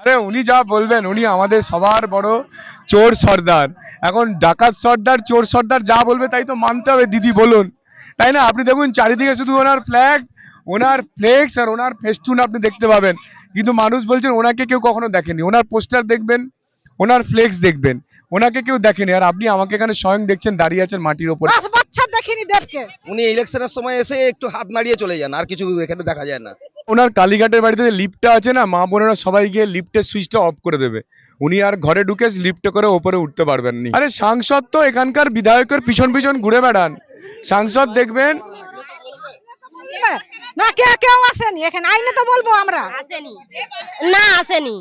আরে উনি যা বলবেন উনি আমাদের সবার বড় চোর সর্দার। এখন ডাকাত সর্দার চোর সর্দার যা বলবে তাই তো মানতে হবে দিদি বলুন। তাই না? আপনি দেখুন চারিদিকে শুধু ওনার ফ্ল্যাগ ওনার ফ্লেক্স আর ওনার ফেস্টুন আপনি দেখতে পাবেন। কিন্তু মানুষ বলছেন ওনাকে কেউ কখনো দেখেনি। ওনার পোস্টার দেখবেন ওনার ফ্লেক্স দেখবেন ওনাকে কেউ দেখেনি। আর আপনি আমাকে এখানে স্বয়ং দেখছেন দাঁড়িয়ে আছেন মাটির ওপরে। দেখিনি দেবকে। উনি ইলেকশনের সময় এসে একটু হাত নাড়িয়ে চলে যান আর কিছু এখানে দেখা যায় না। ওনার কালীঘাটের বাড়িতে যে লিফটটা আছে না মা বোনেরা সবাই গিয়ে লিফটের সুইচটা অফ করে দেবে। উনি আর ঘরে ঢুকে লিফটে করে ওপরে উঠতে পারবেন না। আরে সাংসদ তো এখানকার বিধায়কের পিছন পিছন ঘুরে বেড়ান। সাংসদ দেখবেন না কে কেউ আসেনি। এখানে আইনে তো বলব আমরা। আসেনি। না আসেনি।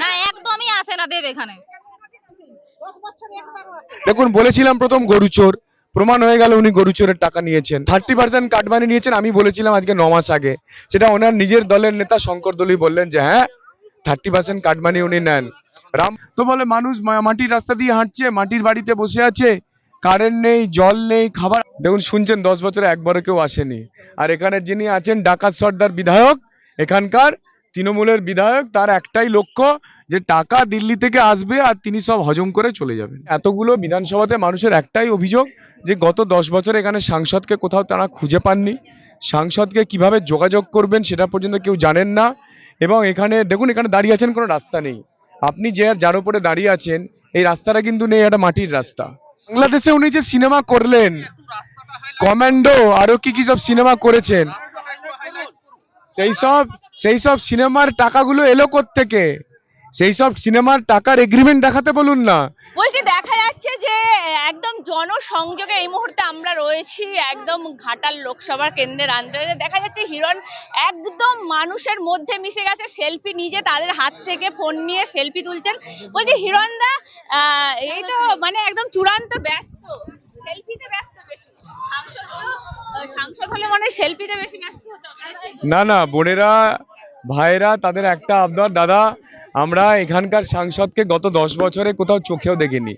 না একদমই আসে না দেব এখানে। দেখুন বলেছিলাম প্রথম গরু চোর প্রমাণ হয়ে গেল উনি গরু চোরের টাকা নিয়েছেন। থার্টি পার্সেন্ট কাটমানি নিয়েছেন, আমি বলেছিলাম আজকে ন মাস আগে। সেটা ওনার নিজের দলের নেতা শঙ্কর দলই বললেন যে হ্যাঁ থার্টি পার্সেন্ট কাটমানি উনি নেন। রাম তো বলে, মানুষ মাটির রাস্তা দিয়ে হাঁটছে, মাটির বাড়িতে বসে আছে কারেন্ট নেই, জল নেই, খাবার দেখুন, শুনছেন, দশ বছরে একবারও কেউ আসেনি। আর এখানে যিনি আছেন, ডাকাত সর্দার বিধায়ক, এখানকার তৃণমূলের বিধায়ক, তার একটাই লক্ষ্য যে টাকা দিল্লি থেকে আসবে আর তিনি সব হজম করে চলে যাবেন। এতগুলো বিধানসভাতে মানুষের একটাই অভিযোগ যে গত দশ বছর এখানে সাংসদকে কোথাও তারা খুঁজে পাননি। সাংসদকে কীভাবে যোগাযোগ করবেন সেটা পর্যন্ত কেউ জানেন না। এবং এখানে, দেখুন, এখানে দাঁড়িয়ে আছেন কোনো রাস্তা নেই। আপনি যে যার উপরে দাঁড়িয়ে আছেন, এই রাস্তাটা কিন্তু নেই একটা মাটির রাস্তা। বাংলাদেশে উনি যে সিনেমা করলেন, কমান্ডো, আরও কি কি সব সিনেমা করেছেন সেই সব সেই সব সিনেমার টাকাগুলো এলো থেকে সেই সব সিনেমার টাকার এগ্রিমেন্ট দেখাতে বলুন না। বলছি দেখা যাচ্ছে যে একদম জনসংযোগে এই মুহূর্তে আমরা রয়েছি একদম ঘাটাল লোকসভা কেন্দ্রের আন্ডারে। দেখা যাচ্ছে হিরণ একদম মানুষের মধ্যে মিশে গেছে সেলফি নিজে তাদের হাত থেকে ফোন নিয়ে সেলফি তুলছেন। বলছি হিরণদা আহ, এই তো মানে একদম চূড়ান্ত ব্যস্ত সেলফিতে ব্যস্ত বেশি। না না, বোনেরা ভাইরা তাদের একটা আবদার, দাদা, আমরা এখানকার সাংসদকে গত দশ বছরে কোথাও চোখেও দেখিনি,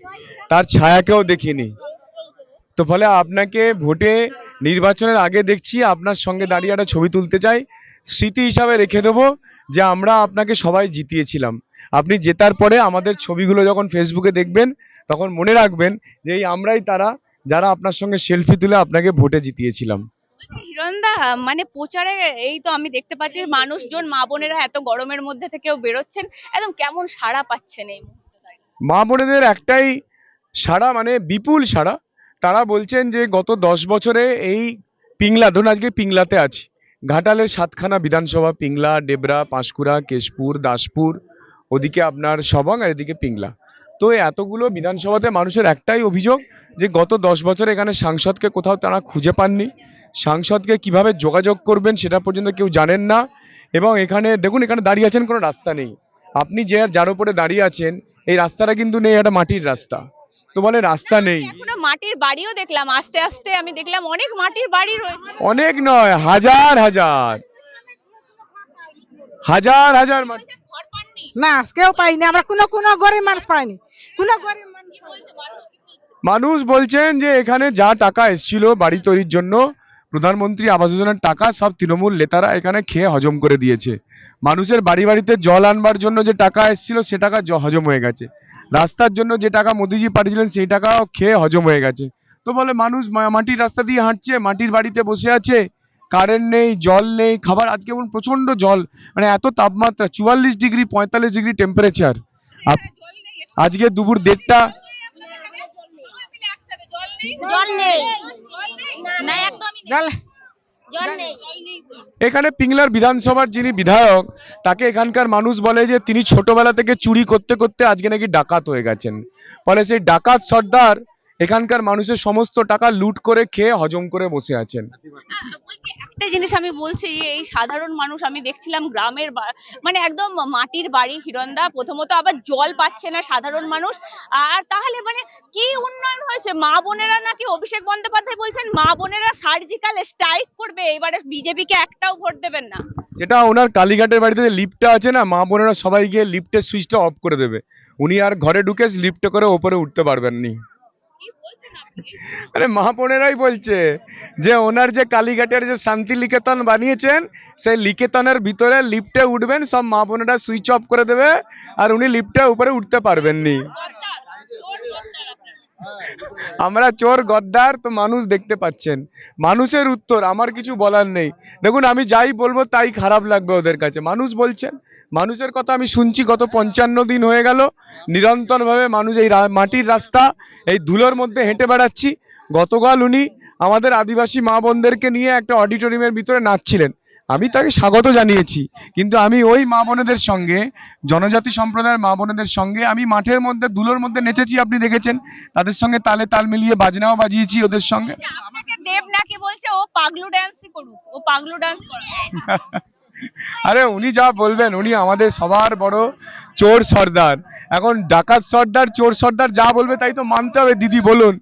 তার ছায়াকেও দেখিনি। তো ফলে আপনাকে ভোটে নির্বাচনের আগে দেখছি, আপনার সঙ্গে দাঁড়িয়ে একটা ছবি তুলতে চাই, স্মৃতি হিসাবে রেখে দেবো যে আমরা আপনাকে সবাই জিতিয়েছিলাম। আপনি জেতার পরে আমাদের ছবিগুলো যখন ফেসবুকে দেখবেন, তখন মনে রাখবেন যে এই আমরাই তারা যারা আপনার সঙ্গে সেলফি তুলে আপনাকে ভোটে জিতিয়েছিলাম। বলছি, হিরণদা মানে প্রচারে এই তো আমি দেখতে পাচ্ছি মানুষজন মা বোনেরা এত গরমের মধ্যে থেকেও বেরোচ্ছেন একদম কেমন সাড়া পাচ্ছেন এই মা বোনেদের একটাই সাড়া মানে বিপুল সাড়া। তারা বলছেন যে গত দশ বছরে এই পিংলা ধরুন আজকে পিংলাতে আছি। ঘাটালের সাতখানা বিধানসভা পিংলা ডেবরা পাঁশকুড়া কেশপুর দাসপুর ওদিকে আপনার সবং আর এদিকে পিংলা। তো এতগুলো বিধানসভাতে মানুষের একটাই অভিযোগ যে গত দশ বছর এখানে সাংসদকে কোথাও তারা খুঁজে পাননি। সাংসদকে কীভাবে যোগাযোগ করবেন সেটা পর্যন্ত কেউ জানেন না এবং এখানে দেখুন এখানে দাঁড়িয়ে আছেন কোনো রাস্তা নেই। আপনি যে যার উপরে দাঁড়িয়ে আছেন এই রাস্তাটা কিন্তু নেই একটা মাটির রাস্তা। তো বলে রাস্তা নেই। মাটির বাড়িও দেখলাম আস্তে আস্তে আমি দেখলাম অনেক মাটির বাড়ি রয়েছে। অনেক নয় হাজার হাজার। হাজার হাজার মাটি। না কেউ পাইনি আমরা কোনো কোনো গরিব মানুষ পাইনি। কোনো গরিব মানুষ কি বলছে মানুষ? কি বলছে? মানুষ বলছেন যে এখানে যা টাকা এসেছিল বাড়ি তৈরির জন্য প্রধানমন্ত্রী আবাস যোজনার টাকা সব তৃণমূল নেতারা এখানে খেয়ে হজম করে দিয়েছে। মানুষের বাড়ি বাড়িতে জল আনবার জন্য যে টাকা এসেছিল সে টাকা হজম হয়ে গেছে। রাস্তার জন্য যে টাকা মোদিজি পাঠিয়েছিলেন সেই টাকাও খেয়ে হজম হয়ে গেছে। তো বলে মানুষ মাটির রাস্তা দিয়ে হাঁটছে মাটির বাড়িতে বসে আছে কারেন্ট নেই জল নেই খাবার আজকে যেমন প্রচণ্ড জল মানে এত তাপমাত্রা চুয়াল্লিশ ডিগ্রি পঁয়তাল্লিশ ডিগ্রি টেম্পারেচার আজকে দুপুর দেড়টা এখানে পিংলার বিধানসভার যিনি বিধায়ক তাকে এখানকার মানুষ বলে যে তিনি ছোটবেলা থেকে চুরি করতে করতে আজকে নাকি ডাকাত হয়ে গেছেন। ফলে সেই ডাকাত সর্দার এখানকার মানুষের সমস্ত টাকা লুট করে খেয়ে হজম করে বসে আছেন। একটা জিনিস আমি বলছি, এই সাধারণ মানুষ, আমি দেখছিলাম গ্রামের মানে একদম মাটির বাড়ি, হিরণদা, প্রথমত আবার জল পাচ্ছে না সাধারণ মানুষ। আর তাহলে মানে কি উন্নয়ন হয়েছে? মা বোনেরা নাকি অভিষেক বন্দ্যোপাধ্যায় বলছেন, মা বোনেরা সার্জিক্যাল স্ট্রাইক করবে, এবারে বিজেপিকে একটাও ভোট দেবেন না। সেটা ওনার কালীঘাটের বাড়িতে লিফটটা আছে না, মা বোনেরা সবাই গিয়ে লিফটের সুইচটা অফ করে দেবে। উনি আর ঘরে ঢুকে লিফটে করে ওপরে উঠতে পারবেন নি আরে মহাপনেরাই বলছে যে ওনার যে কালীঘাটের যে শান্তি লিকেতন বানিয়েছেন, সেই লিকেতনের ভিতরে লিফটে উঠবেন, সব মা বোনেরা সুইচ অফ করে দেবে আর উনি লিফটে উপরে উঠতে পারবেন নি আমরা চোর, গদ্দার তো মানুষ দেখতে পাচ্ছেন। মানুষের উত্তর, আমার কিছু বলার নেই। দেখুন, আমি যাই বলব, তাই খারাপ লাগবে ওদের কাছে। মানুষ বলছেন মানুষের কথা আমি শুনছি গত পঞ্চান্ন দিন হয়ে গেল। নিরন্তরভাবে মানুষ এই মাটির রাস্তা এই ধুলোর মধ্যে হেঁটে বেড়াচ্ছি। গতকাল উনি আমাদের আদিবাসী মা বোনদেরকে নিয়ে একটা অডিটোরিয়ামের ভিতরে নাচছিলেন। আমি তাকে স্বাগত জানিয়েছি কিন্তু আমি ওই মা বোনেদের সঙ্গে জনজাতি সম্প্রদায়ের মা বোনেদের সঙ্গে আমি মাঠের মধ্যে ধুলোর মধ্যে নেচেছি আপনি দেখেছেন। তাদের সঙ্গে তালে তাল মিলিয়ে বাজনাও বাজিয়েছি ওদের সঙ্গে। দেব নাকি বলছে ও পাগলু ডান্সই করুক ও পাগলু ডান্স করে। আরে উনি যা বলবেন, উনি আমাদের সবার বড় চোর সর্দার। এখন ডাকাত সর্দার, চোর সর্দার যা বলবে তাই তো মানতে হবে, দিদি বলুন।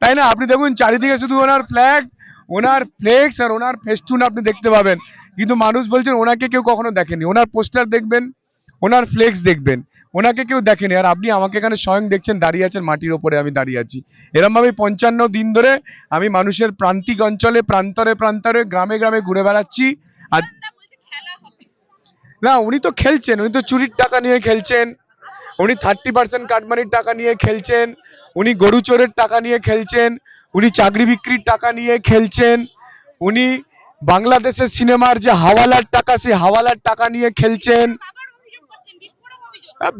তাই না? আপনি দেখুন, চারিদিকে শুধু ওনার ফ্ল্যাগ ওনার ফ্লেক্স আর ওনার ফেস্টুন আপনি দেখতে পাবেন। কিন্তু মানুষ বলছেন ওনাকে কেউ কখনো দেখেনি। ওনার পোস্টার দেখবেন, ওনার ফ্লেক্স দেখবেন, ওনাকে কেউ দেখেনি। আর আপনি আমাকে এখানে স্বয়ং দেখছেন, দাঁড়িয়ে আছেন মাটির ওপরে, আমি দাঁড়িয়ে আছি। এরম ভাবে পঞ্চান্ন দিন ধরে আমি মানুষের প্রান্তিক অঞ্চলে, প্রান্তরে প্রান্তরে, গ্রামে গ্রামে ঘুরে বেড়াচ্ছি। আর না, উনি তো খেলছেন, উনি তো চুরির টাকা নিয়ে খেলছেন। উনি থার্টি পার্সেন্ট কাটমানির টাকা নিয়ে খেলছেন, উনি গরু চোরের টাকা নিয়ে খেলছেন, উনি চাকরি বিক্রির টাকা নিয়ে খেলছেন, উনি বাংলাদেশের সিনেমার যে হাওয়ালার টাকা, সেই হাওয়ালার টাকা নিয়ে খেলছেন।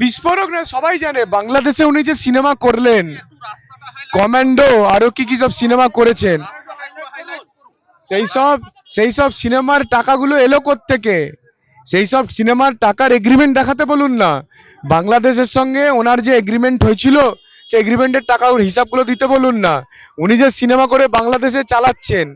বিস্ফোরক না, সবাই জানে, বাংলাদেশে উনি যে সিনেমা করলেন। কমান্ডো, আরও কি কি সব সিনেমা করেছেন। সেই সব সেই সব সিনেমার টাকাগুলো এলো থেকে সেই সব সিনেমার টাকার এগ্রিমেন্ট দেখাতে বলুন না। বাংলাদেশের সঙ্গে ওনার যে এগ্রিমেন্ট হয়েছিল, সেই এগ্রিমেন্টের টাকার হিসাবগুলো দিতে বলুন না। উনি যে সিনেমা করে বাংলাদেশে চালাচ্ছেন,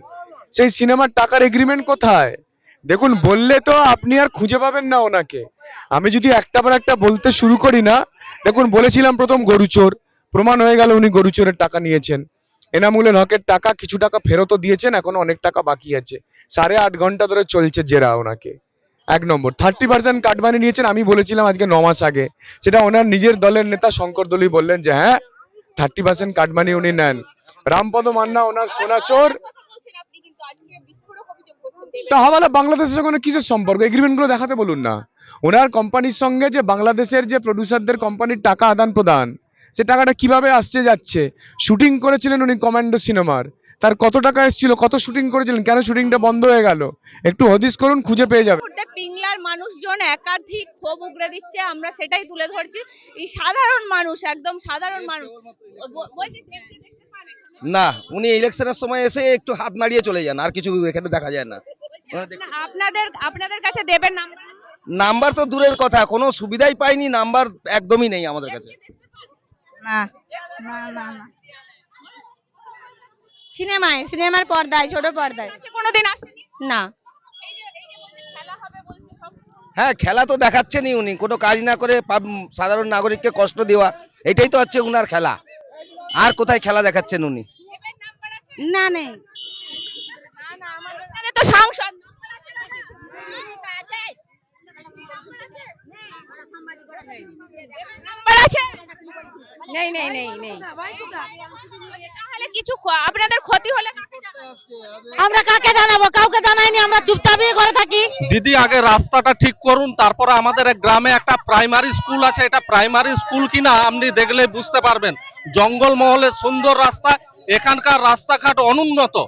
সেই সিনেমার টাকার এগ্রিমেন্ট কোথায়? দেখুন, বললে তো আপনি আর খুঁজে পাবেন না ওনাকে। আমি যদি একটা পর একটা বলতে শুরু করি না, দেখুন, বলেছিলাম প্রথম গরুচোর। প্রমাণ হয়ে গেল উনি গরুচোরের টাকা নিয়েছেন। এনামুলের হকের টাকা, কিছু টাকা ফেরতও দিয়েছেন, এখন অনেক টাকা বাকি আছে। সাড়ে আট ঘণ্টা ধরে চলছে জেরা ওনাকে। এক নম্বর। Thirty percent cut cut money নিয়েছেন, আমি বলেছিলাম আজকে ন মাস আগে। সেটা ওনার নিজের দলের নেতা শঙ্কর দলই বললেন যে হ্যাঁ থার্টি পার্সেন্ট কাট কাটমানি উনি নেন। রামপদ মান্না ওনার সোনা চোর। কথা বলছেন আপনি কিন্তু আজকে বিস্ফোরক অভিযোগ করছেন দেবেন তা হাওয়ালা, বাংলাদেশের সঙ্গে কিসের সম্পর্ক? এগ্রিমেন্টগুলো দেখাতে বলুন না। ওনার কোম্পানির সঙ্গে যে, বাংলাদেশের যে প্রডিউসারদের কোম্পানির টাকা আদান প্রদান, সে টাকাটা কীভাবে আসছে যাচ্ছে? শুটিং করেছিলেন উনি কমান্ডো সিনেমার তার কত টাকা এসেছিল, কত শুটিং করেছিলেন, কেন শুটিংটা বন্ধ হয়ে গেল? একটু হদিস করুন, খুঁজে পেয়ে যাবে পিংলার মানুষজন একাধিক ক্ষোভ উগড়ে দিচ্ছে আমরা সেটাই তুলে ধরছি। এই সাধারণ মানুষ একদম সাধারণ মানুষ? না উনি ইলেকশনের সময় এসে একটু হাত নাড়িয়ে চলে যান আর কিছু এখানে দেখা যায় না। আপনাদের আপনাদের কাছে দেবের নাম্বার? নাম্বার তো দূরের কথা কোনো সুবিধাই পাইনি নাম্বার একদমই নেই আমাদের কাছে। না না না না। সিনেমায় সিনেমার পর্দায় ছোট পর্দায়। কোনোদিন আসেনি? না এই যে এই যে বলছে খেলা হবে বলছে সব হ্যাঁ খেলা তো দেখাচ্ছেনই উনি। কোনো কাজ না করে সাধারণ নাগরিককে কষ্ট দেওয়া, এটাই তো হচ্ছে উনার খেলা। আর কোথায় খেলা দেখাচ্ছেন উনি? না, নেই। নেই নেই নেই নেই। তাহলে কিছু আপনাদের ক্ষতি হলে? আমরা কাকে জানাব? কাউকে জানাইনি আমরা চুপচাপই ঘরে থাকি। দিদি আগে রাস্তাটা ঠিক করুন তারপরে আমাদের এক গ্রামে একটা প্রাইমারি স্কুল আছে এটা প্রাইমারি স্কুল কিনা আপনি দেখলে বুঝতে পারবেন। জঙ্গল মহলে সুন্দর রাস্তা এখানকার রাস্তাঘাট অনুন্নত।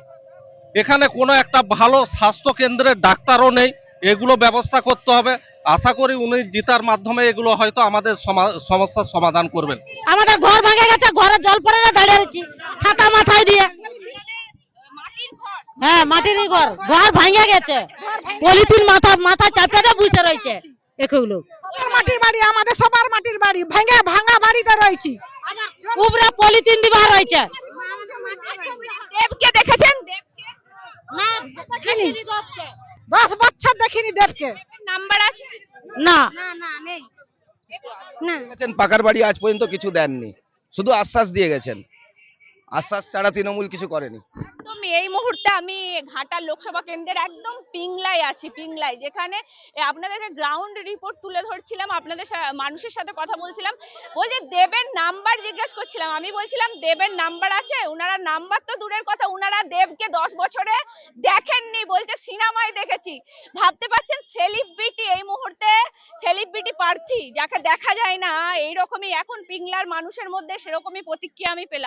এখানে কোনো একটা ভালো স্বাস্থ্য কেন্দ্রের ডাক্তারও নেই এগুলো ব্যবস্থা করতে হবে। আশা করি উনি জিতার মাধ্যমে এগুলো হয়তো আমাদের সমা- সমস্যার সমাধান করবেন। আমাদের ঘর ভেঙে গেছে ঘরে জল পড়ে না দাঁড়িয়ে আছি। ছাতা মাথায় দিয়ে। হ্যাঁ মাটিরই ঘর। ঘর ভেঙে গেছে। পলিথিন মাথা মাথা চাপে দিয়ে বসে রয়েছে। এগুলো মাটির বাড়ি আমাদের সবার মাটির বাড়ি। ভেঙে ভাঙা বাড়িতে রয়েছি। উপরে পলিথিন দিবা রয়েছে। দেবকে দেখেছেন? না দেখিনি। দশ বছর দেখিনি দেবকে। নাম্বার আছে? না। না না নেই। না। পাকার বাড়ি আজ পর্যন্ত কিছু দেননি। শুধু আশ্বাস দিয়ে গেছেন। আশ্বাস ছাড়া তৃণমূল কিছু করেনি। এই মুহূর্তে আমি ঘাটাল লোকসভা কেন্দ্রের একদম পিংলায় আছি পিংলায়। যেখানে এ, আপনাদেরকে গ্রাউন্ড রিপোর্ট তুলে ধরছিলাম আপনাদের মানুষের সাথে কথা বলছিলাম। বলছে দেবের নাম্বার জিজ্ঞেস করছিলাম আমি বলছিলাম দেবের নাম্বার আছে? উনারা নাম্বার তো দূরের কথা ওনারা দেবকে দশ বছরে দেখেননি। বলছে সিনেমায় দেখেছি। ভাবতে পারছেন সেলিব্রিটি এই মুহূর্তে সেলিব্রিটি প্রার্থী যাকে দেখা যায় না। এইরকমই এখন পিংলার মানুষের মধ্যে সেরকমই প্রতিক্রিয়া আমি পেলাম।